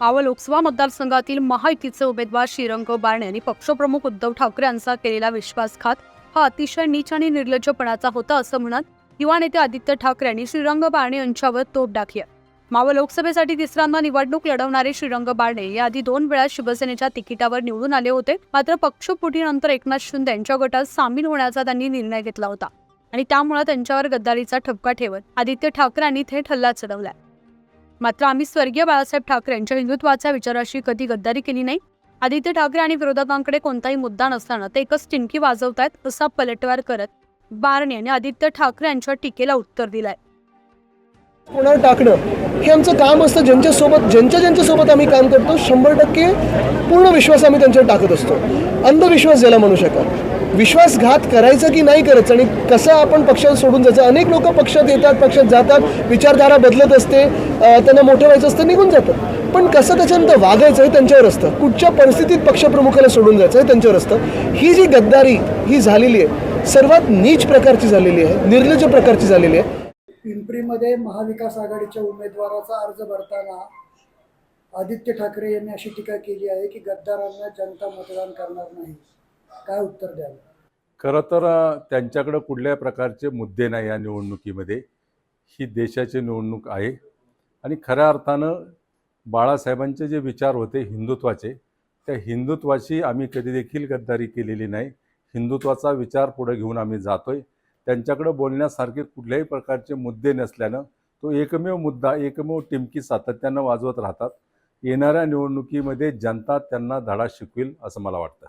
मावळ लोकसभा मतदारसंघातील महायुतीचे उमेदवार श्रीरंग बारणे यांनी पक्षप्रमुख उद्धव ठाकरे यांचा केलेला विश्वासघात हा अतिशय नीच आणि निर्लज्जपणाचा होता असं म्हणत युवा नेते आदित्य ठाकरे यांनी श्रीरंग बारणे यांच्यावर तोप डाकली मावळ लोकसभेसाठी तिसऱ्यांदा निवडणूक लढवणारे श्रीरंग बारणे याआधी दोन वेळा शिवसेनेच्या तिकिटावर निवडून आले होते मात्र पक्षफुटीनंतर एकनाथ शिंदे यांच्या गटात सामील होण्याचा त्यांनी निर्णय घेतला होता आणि त्यामुळे त्यांच्यावर गद्दारीचा ठपका ठेवत आदित्य ठाकरे यांनी थेट हल्ला चढवलाय मात्र आम्ही स्वर्गीय बाळासाहेब ठाकरे यांच्या हिंदुत्वाच्या विचाराशी कधी गद्दारी केली नाही. आदित्य ठाकरे आणि विरोधकांकडे कोणताही मुद्दा नसताना ते एकच टिमकी वाजवतायत असा पलटवार करत बारणे यांनी आदित्य ठाकरे यांच्या टीकेला उत्तर दिलंय. कोणावर टाकणं हे आमचं काम असतं. ज्यांच्यासोबत ज्यांच्या ज्यांच्यासोबत आम्ही काम करतो शंभर टक्के पूर्ण विश्वास आम्ही त्यांच्यावर टाकत असतो. अंधविश्वास ज्याला म्हणू शकाल. विश्वासघात करायचा की नाही करायचं आणि कसं आपण पक्षात सोडून जायचं? अनेक लोक पक्षात येतात पक्षात जातात विचारधारा बदलत असते त्यांना मोठं व्हायचं असतं निघून जातात. पण कसं त्याच्यानंतर वागायचं हे त्यांच्यावर असतं. कुठच्या परिस्थितीत पक्षप्रमुखाला सोडून जायचं हे त्यांच्यावर असतं. ही जी गद्दारी ही झालेली आहे सर्वात नीच प्रकारची झालेली आहे निर्लज्ज प्रकारची झालेली आहे. पिंपरीमध्ये महाविकास आघाडीच्या उमेदवाराचा अर्ज भरताना आदित्य ठाकरे यांनी अशी टीका केली आहे की गद्दारांना जनता मतदान करणार नाही. काय उत्तर द्याल? खरं तर त्यांच्याकडं कुठल्याही प्रकारचे मुद्दे नाही या निवडणुकीमध्ये. ही देशाची निवडणूक आहे. आणि खऱ्या अर्थानं बाळासाहेबांचे जे विचार होते हिंदुत्वाचे त्या हिंदुत्वाची आम्ही कधी देखील गद्दारी केलेली नाही. हिंदुत्वाचा विचार पुढे घेऊन आम्ही जातोय. त्यांच्याकडं बोलण्यासारखे कुठल्याही प्रकारचे मुद्दे नसल्यानं तो एकमेव मुद्दा एकमेव टिमकी सातत्यानं वाजवत राहतात. येणाऱ्या निवडणुकीमध्ये जनता त्यांना धडा शिकवेल असं मला वाटतं.